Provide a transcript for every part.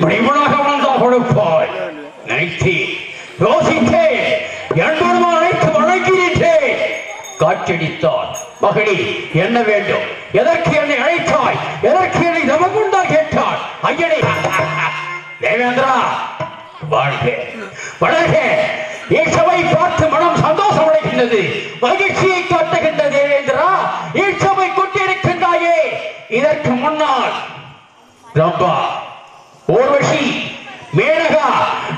மணிமனாக வந்தால் கொடுப்பாய். நினைத்தேன் யோசித்தேன் என்பதுமா அழைத்து வணங்கினேன் காட்சடித்தான் மகளி என்ன வேண்டும்? எதற்கு என்னை அழைத்தாய்? எதற்கு என்னை நமக்குண்டா கேட்டான் ஐயனே. தேவேந்திரா வாழ்க. வளர்க. ஈசவை பார்த்து மனம் சந்தோஷம் அடைகின்றது. மகிழ்ச்சியை காட்டுகின்ற தேவேந்திரா ஈசவை கொண்டிருக்கின்றாயே இதற்கு முன்னால் ரப்பா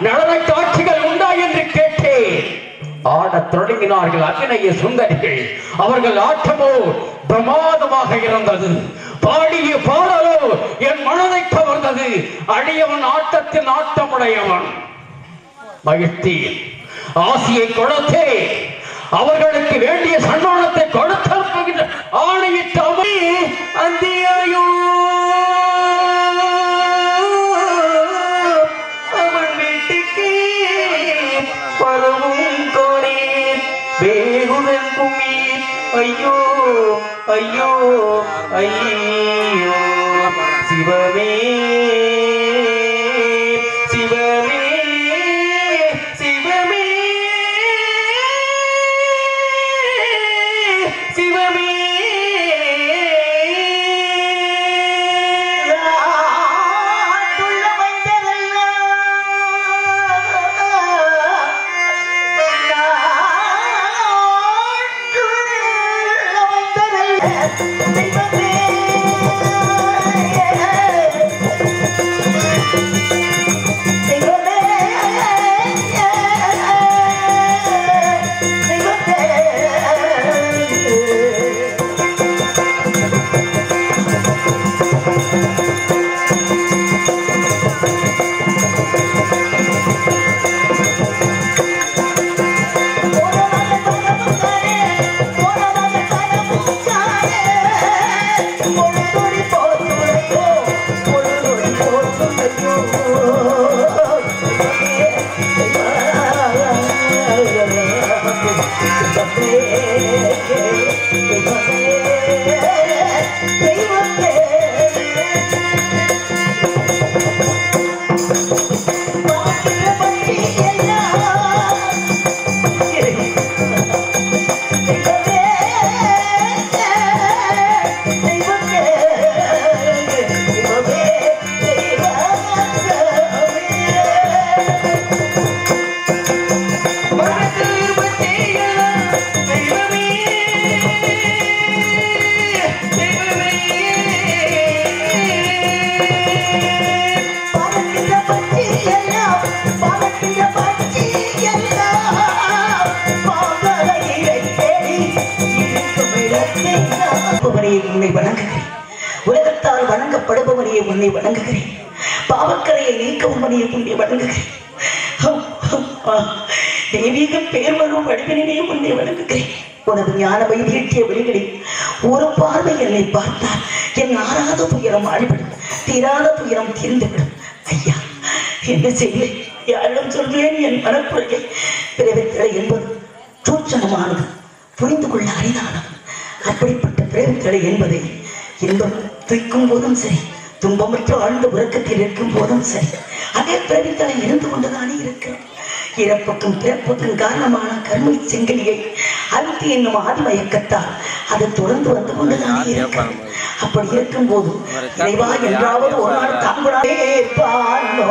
நடன காட்சிகள் உண்டா என்று கேட்டேன் ஆடத் தொடங்கினார்கள் அபிநய சுந்தரிகள். அவர்கள் ஆட்டமோ பிரமாதமாக இருந்தது. பாடிய பாடலோ என் மனதை கவர்ந்தது. அடியவன் ஆட்டத்தின் ஆட்டமுடையவன். மகிழ்த்தி ஆசியை கொடுத்தே அவர்களுக்கு வேண்டிய சன்மானத்தை கொடுத்த ஆணையிட்ட அந்த வேகுதன் கும்மீர் ஐயோ ஐயோ ஐயோ. சிவமே. Oh, உன்னை வணங்குகிறேன். உலகத்தால் வணங்கப்படுபவனையே உன்னை வணங்குகிறேன். பாவக்கரையை நீக்கவும்படியை உன்னை வணங்குகிறேன். தெய்வீக பேர் வரும் வடிவினையே உன்னை வணங்குகிறேன். உனது ஞான வைத்திய வழிகளில் ஒரு பார்வை என்னை பார்த்தால் என் ஆறாத துயரம் ஆடிவிடும் தீராத துயரம் தீர்ந்துவிடும். ஐயா என்ன செய்வேன்? யாரிடம் சொல்வேன் என் மனக்குறையை பிறவித்தலை என்பது சூட்சணமானது புரிந்து கொள்ள அரிதானது. அப்படிப்பட்ட பிறவித்தலை என்பதை இன்பம் துய்க்கும் போதும் சரி துன்பமற்ற ஆழ்ந்த உறக்கத்தில் இருக்கும் போதும் சரி அதே பிறவித்தலை இருந்து கொண்டுதானே இருக்கிறோம். இறப்புக்கும் பிறப்புக்கும் காரணமான கர்மை செங்கலியை அழுத்தி என்னும் ஆதிமயக்கத்தால் அது தொடர்ந்து வந்து கொண்டுதானே இருக்கிறது. அப்படி இருக்கும் போது இறைவா என்றாவது ஒரு நாள் தாங்குடாதே பாலோ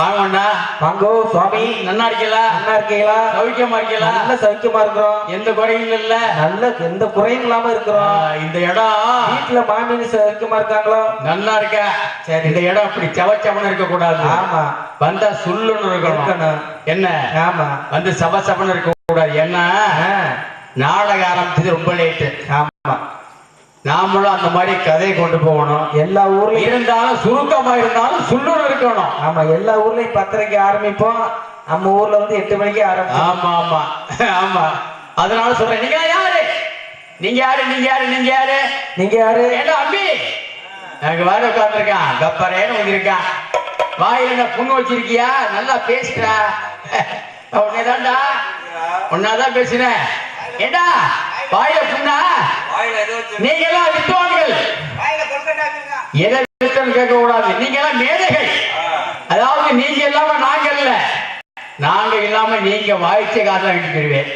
வாங்கண்ணா வாங்கோ சுவாமி. நல்லா இருக்கீங்களா? நல்லா இருக்கீங்களா? சௌக்கியமா இருக்கீங்களா? நல்ல சௌக்கியமா இருக்கிறோம். எந்த குறையும் இல்ல. நல்ல எந்த குறையும் இல்லாம இருக்கிறோம். இந்த இடம். வீட்டுல மாமினி சௌக்கியமா இருக்காங்களோ? நல்லா இருக்க சரி. இந்த இடம் அப்படி சவச்சவன இருக்க கூடாது ஆமா. வந்தா சுள்ளுன்னு இருக்கணும். என்ன? ஆமா. வந்து சப சபன்னு இருக்க கூடாது ஏன்னா ஆ, நாடகம் ஆரம்பிச்சது ரொம்ப லேட்டு ஆமா. நாமளும் அந்த மாதிரி கதையை கொண்டு போகணும். எல்லா ஊர்லயும் இருந்தாலும் சுருக்கமா இருந்தாலும் சுள்ளுன்னு இருக்கணும். ஆமா எல்லா ஊர்லயும் பத்தரைக்கு ஆரம்பிப்போம். நம்ம ஊர்ல வந்து எட்டு மணிக்கு ஆரம்பிச்சோம் ஆமா ஆமா. ஆமா. அதனால சொல்றேன். நீங்க யாரு? நீங்க யாரு? நீங்க யாரு? நீங்க யாரு? நீங்க யாரு? ஏண்டா அம்பி அங்க வேற உட்காந்துருக்கான் கப்பரேன்னு வந்திருக்கான். வாயில என்ன புண்ணு வச்சிருக்கியா? நல்லா பேசுறா உன்னதான்டா. உன்னாதான் பேசுறேன் ஏண்டா? வாயில புண்ணா? நீங்க எதை கேட்க கூடாது நீங்க எல்லாம் மேதைகள் அதாவது நீங்க இல்லாம நாங்க இல்ல. நாங்க இல்லாம நீங்க வாய்ச்ச காதல விட்டுருவேன்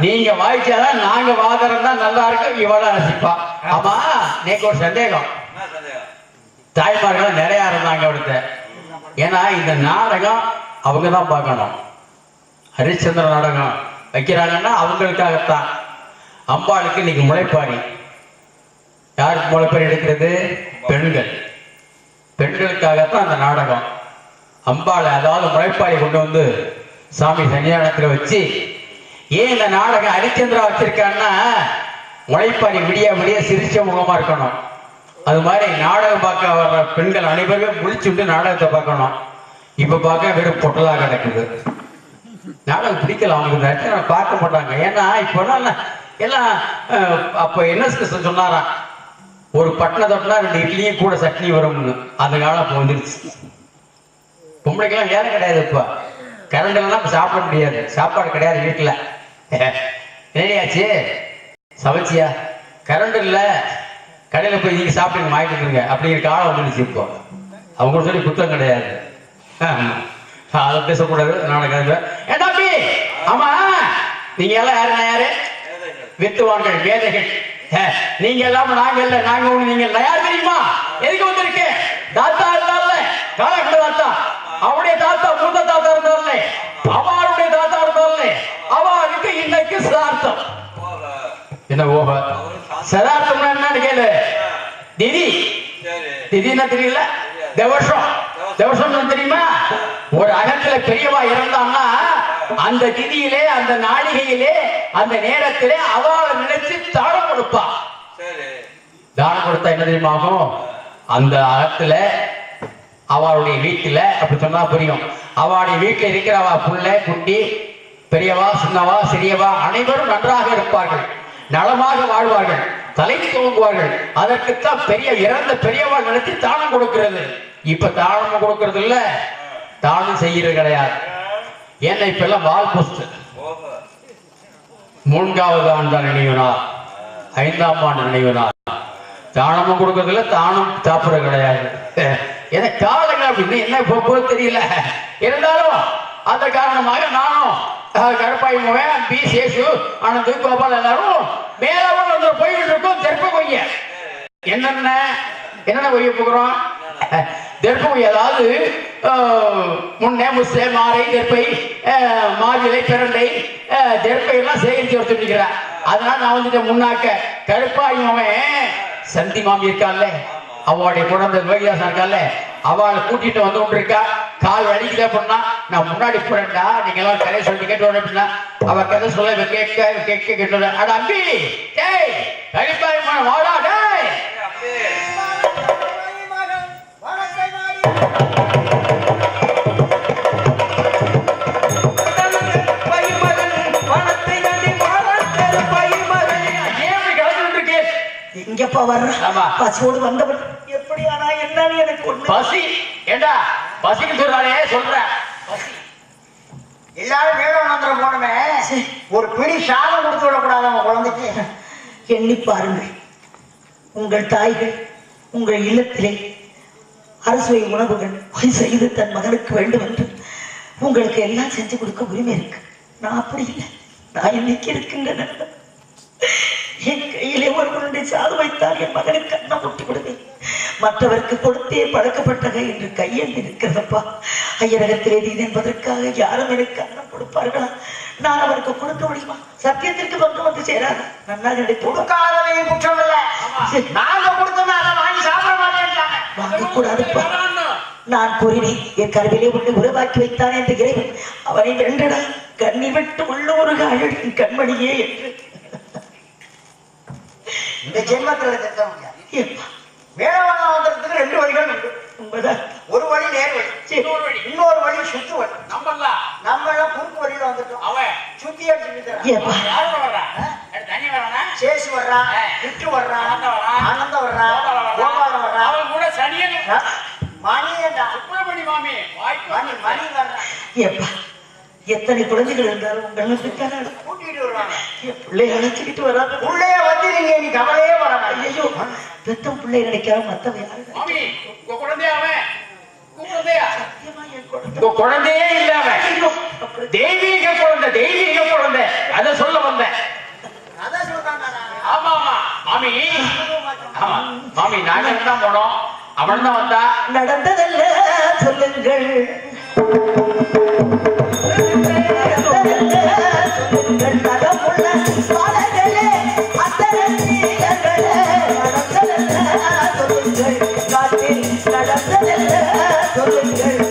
நீங்க வாய்ச்சாதான் நாங்க வாதரம் தான் நல்லா இருக்கும் இவள ரசிப்பா. ஆமா நேக்கு ஒரு சந்தேகம். தாய்மார்கள் நிறைய இருந்தாங்க அவர்கிட்ட ஏன்னா இந்த நாடகம் அவங்க தான் பார்க்கணும். ஹரிச்சந்திர நாடகம் வைக்கிறாங்கன்னா அவங்களுக்காகத்தான். அம்பாளுக்கு இன்னைக்கு முளைப்பாரி. யாருக்கு முளைப்பாரி எடுக்கிறது? பெண்கள். பெண்களுக்காகத்தான் அந்த நாடகம். அம்பாளை அதாவது முளைப்பாளி கொண்டு வந்து சாமி சன்னியானத்தில் வச்சு ஏன் இந்த நாடகம் ஹரிச்சந்திரா வச்சிருக்கான்னா முளைப்பாளி விடிய விடிய சிரிச்ச முகமா இருக்கணும். அது மாதிரி நாடகம் பார்க்க வர்ற பெண்கள் அனைவருமே முடிச்சுட்டு நாடகத்தை பார்க்கணும். இப்ப பார்க்க வெறும் பொட்டலா கிடக்குது. நாடகம் பிடிக்கல அவங்களுக்கு. இந்த பார்க்க மாட்டாங்க. ஏன்னா இப்ப எல்லாம் அப்ப அப்போ என்ன சொன்னாராம் ஒரு பட்டணை தொட்டினா ரெண்டு இட்லியும் கூட சட்னி வரும்னு. அந்த காலம் இப்போ வந்துருச்சு. பொம்பளைக்கெல்லாம் வேலை கிடையாது இப்போ. கரண்ட் இல்லைன்னா இப்போ சாப்பிட முடியாது. சாப்பாடு கிடையாது வீட்டில். என்னடியாச்சு சமைச்சியா? கரண்ட் இல்லை. கடையில் போய் நீங்கள் சாப்பிட்டு வாங்கிட்டுருங்க அப்படிங்கிற காலம் வந்துருச்சு இப்போ. அவங்க சொல்லி குத்தம் கிடையாது. அதை பேசக்கூடாது நாடகம் தம்பி! ஆமா. நீங்க எல்லாம் யாரு? யாரு? வித்துவான்கள் வேதைகள் நீங்க இல்லாம நாங்க இல்ல நாங்க ஒண்ணு நீங்க யார் தெரியுமா? எதுக்கு வந்திருக்கு? தாத்தா இருந்தார்ல காலகட்ட தாத்தா. அவருடைய தாத்தா மூத்த தாத்தா இருந்தார்ல அவளுடைய தாத்தா இருந்தார்ல. அவளுக்கு இன்னைக்கு சிதார்த்தம் என்ன ஓஹ சிதார்த்தம்னா என்னன்னு கேளு. திதி. திடீர்னு தெரியல? தேவசம் தேவசம் தெரியுமா? ஒரு அகத்துல பெரியவா இறந்தான்னா அந்த திதியிலே அந்த நாளிகையிலே அந்த நேரத்திலே அவளை நினைச்சு தானம் கொடுப்பா. தானம் கொடுத்தா என்ன தெரியுமா அந்த அகத்துல அவளுடைய வீட்டுல அப்படி சொன்னா புரியும். அவளுடைய வீட்டுல இருக்கிறவா புள்ள குட்டி பெரியவா சின்னவா சிறியவா அனைவரும் நன்றாக இருப்பார்கள். நலமாக வாழ்வார்கள். தலை தூங்குவார்கள் அதற்குத்தான் பெரிய இறந்த பெரியவா நினைத்து தானம் கொடுக்கிறது. இப்ப தானம் கொடுக்கிறது இல்ல தானம் செய்யறது கிடையாது. ஏன்னா இப்ப எல்லாம் வால் போஸ்ட் மூன்றாவது ஆண்டு நினைவு நாள் ஐந்தாம் ஆண்டு நினைவு நாள் தானமும் கொடுக்கறதில்ல தானம் சாப்பிட கிடையாது. ஏன்னா காலங்கள் அப்படின்னு என்ன போக தெரியல. இருந்தாலும் அந்த காரணமாக நானும் அஹ், கருப்பாய் முகன் பி சேசு ஆனந்த் கோபால் எல்லாரும் மேலவன் வந்து போய்கிட்டு இருக்கோம் தெற்ப கொய்ய. என்னென்ன? என்னென்ன கொய்ய போகிறோம் தெற்ப கொய்ய. அதாவது முன்னே முஸ்லே மாலை நெற்பை மாவிலை பிரண்டை நெற்பை எல்லாம் சேகரித்து எடுத்துருக்கிறார் அதனால நான் வந்துட்டு முன்னாக்க கருப்பாய் அவன் சந்தி மாமி இருக்கான்ல அவளுடைய குழந்தை லோகிதாசன் இருக்கால அவளை கூட்டிட்டு வந்து கொண்டு இருக்கா கால் வலிக்குது அப்படின்னா நான் முன்னாடி போறேன்டா நீங்க எல்லாம் கதை சொல்லி கேட்டு வரேன் அப்படின்னா அவ கதை சொல்ல கேட்க கேட்க கேட்டு அட அம்பி டேய் கழிப்பாய் மகன் வாடா டேய் எங்கப்பா வர்ற. பசியோடு வந்தவன். எப்படி ஆனா என்னன்னு எனக்கு பசி? ஏண்டா? பசிக்கு சொல்றானே சொல்றேன் எல்லாரும் வேதாந்தரம் போனமே ஒரு பிடி சாதம் கொடுத்து விடக்கூடாது அவங்க குழந்தைக்கு. எண்ணி பாருங்கள் உங்கள் தாய்கள் உங்கள் இல்லத்திலே அரசுவை உணவுகள் செய்து தன் மகனுக்கு வேண்டும் என்று உங்களுக்கு எல்லாம் செஞ்சு கொடுக்க உரிமை இருக்கு. நான் அப்படி இல்லை. நான் இன்னைக்கு இருக்குங்க நண்பன் என் கையிலே ஒருவருடைய சாதம் வைத்தால் என் மகனுக்கு அன்னம் ஊட்டி விடுவேன் மற்றவருக்கு கொடுத்தே பழக்கப்பட்டக என்று கையெழுந்து இருக்கிறதப்பா ஐயரகத்திலே நீதி என்பதற்காக யாரும் எனக்கு அன்னம் கொடுப்பார்களா? நான் அவருக்கு கொடுக்க முடியுமா? சத்தியத்திற்கு பங்கு வந்து சேராது? நன்னா நினைத்து கொடுக்காதவையும் குற்றம் இல்ல நாங்க கொடுத்தோம்னா அதை வாங்கி சாப்பிட மாட்டேன்ட்டாங்க வாங்கக்கூடாதுப்பா. நான் கூறினேன் என் கருவிலே உன்னை உருவாக்கி வைத்தான் என்ற இறைவன். அவனை வென்றடா. கண்ணி விட்டு உள்ளூருக அழகின் கண்மணியே என்று. இந்த ஜென்மத்துல திருத்த முடியாது. எப்பா, வேணவாதம் வந்துறதுக்கு ரெண்டு வழிகள் உண்டு. ஒரு வழி நேர் வழி. சரி. இன்னொரு வழி. சுத்து வழி நம்பலாம் நம்ம எல்லாம் குறுக்கு வழியில வந்துட்டோம். அவன் சுத்தி அடிச்சு ஏப்பா. யாரு வர்றா? தனி வரானா சேசு வர்றான் கிட்டு வர்றான் ஆனந்தம் வர்றான் கோபாலம் வர்றான் அவன் கூட சனியன். மணியண்டா. சுப்பிரமணி மாமி. மணி மணி வர்றான் எப்பா எத்தனை குழந்தைகள் இருந்தாலும் உங்களுக்கு கூட்டிட்டு பிள்ளைய அழைச்சிக்கிட்டு வராது உள்ளே வந்து நீங்க நீ கவலையே வர மாட்டீங்க ஐயோ பெத்த பிள்ளை மத்தவ யாரு குழந்தையா அவன்? குழந்தையா? சத்தியமா என் குழந்தை. உங்க குழந்தையே இல்ல அவன். ஐயோ, அப்படி தெய்வீக குழந்தை தெய்வீக குழந்தை. அத சொல்ல வந்தேன். ஆமா ஆமா. மாமி ஆமா. மாமி நாங்க தான் போனோம்? அவன் தான் வந்தா? நடந்ததல்ல சொல்லுங்கள். நடந்ததல்ல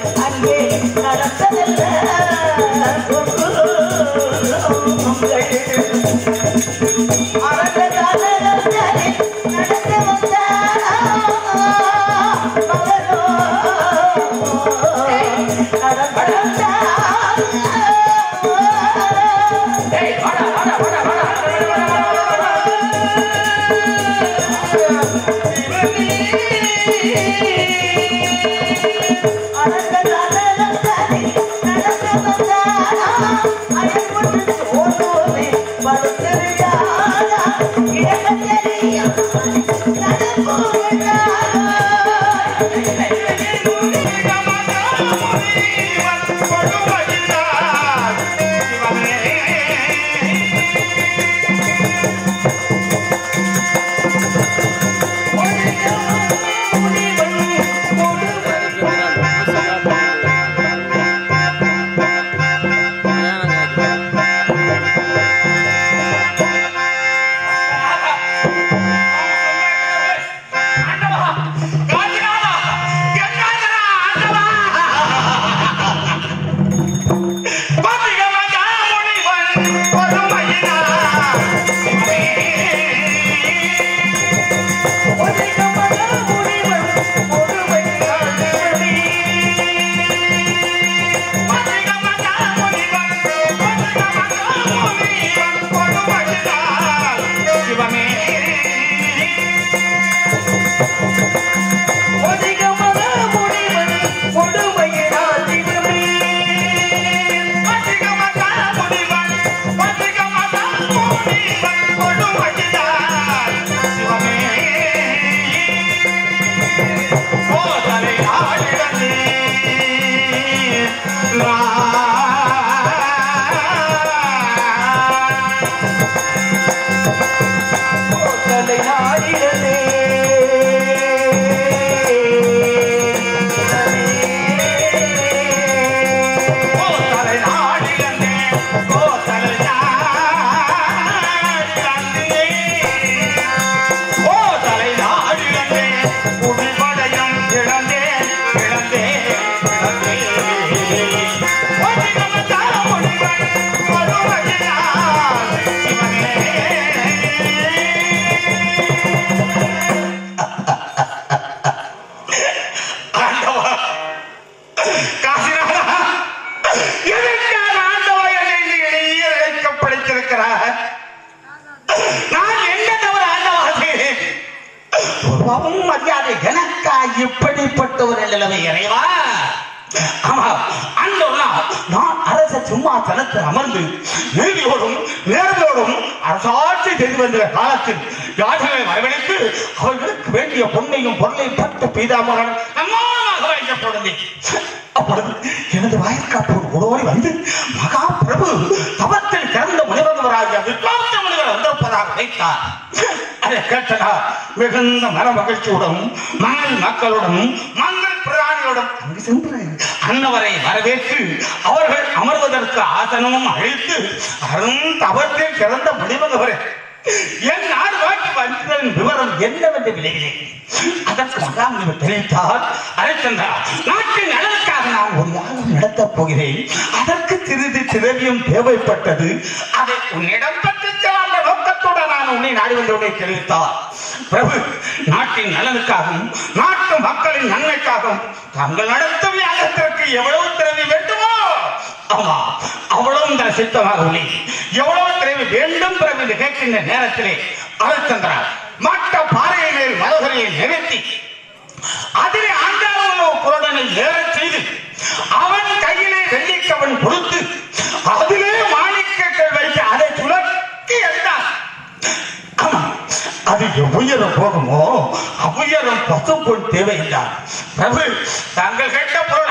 நான் அரச சிம்மாசனத்தில் அமர்ந்து நீதியோடும் நேர்மையோடும் அரசாட்சி செய்து வந்த காலத்தில் யாதனை வரவழைத்து அவர்களுக்கு வேண்டிய பொன்னையும் பொருளையும் பட்ட பீதாமரன் நம்மாக வைக்கப்படும் அப்பொழுது எனது வாயிற்காப்போடு ஓடோடி வந்து மகா பிரபு தவத்தில் கிடந்த முனிவராகிய விக்ரமத்த முனிவர் வந்திருப்பதாக வைத்தார். அதை கேட்டதா மிகுந்த மன மகிழ்ச்சியுடன் மணல் மக்களுடன் மங்கள் பிரதானியுடன் அங்கு சென்று அன்னவரை வரவேற்று அவர்கள் அமர்வதற்கு ஆசனமும் அழித்து அரும் தவத்தில் சிறந்த முடிவகவரே என் நாடு வாக்கி வந்ததன் விவரம் என்னவென்று விளைவிலே அதற்கு மகாமுனிவர் தெரிவித்தார் அரைச்சந்திரா நாட்டின் நலனுக்காக நான் ஒரு யாகம் நடத்தப் போகிறேன். அதற்கு சிறிது திரவியம் தேவைப்பட்டது. அதை உன்னிடம் உன்னை நாடி வந்தவுடனே தெரிவித்தார் பிரபு நாட்டின் நலனுக்காகவும் நாட்டு மக்களின் நன்மைக்காகவும் தாங்கள் நடத்த வியாகத்திற்கு எவ்வளவு திறமை வேண்டுமோ ஆமா அவ்வளவு தான் சித்தமாக உள்ளே. எவ்வளவு திறமை வேண்டும் பிறகு என்று கேட்கின்ற நேரத்திலே அரைச்சந்திரா மற்ற பாறையை மேல் மலகரையை நிறுத்தி அதிலே ஆண்டாள புரடனை ஏற செய்து அவன் கையிலே வெள்ளிக்கவன் கொடுத்து அது எவ்வுயரம் போகுமோ அவ்வுயரம் பசும்பொன் தேவையில்லை. பிரபு தாங்கள் கேட்ட பொருள்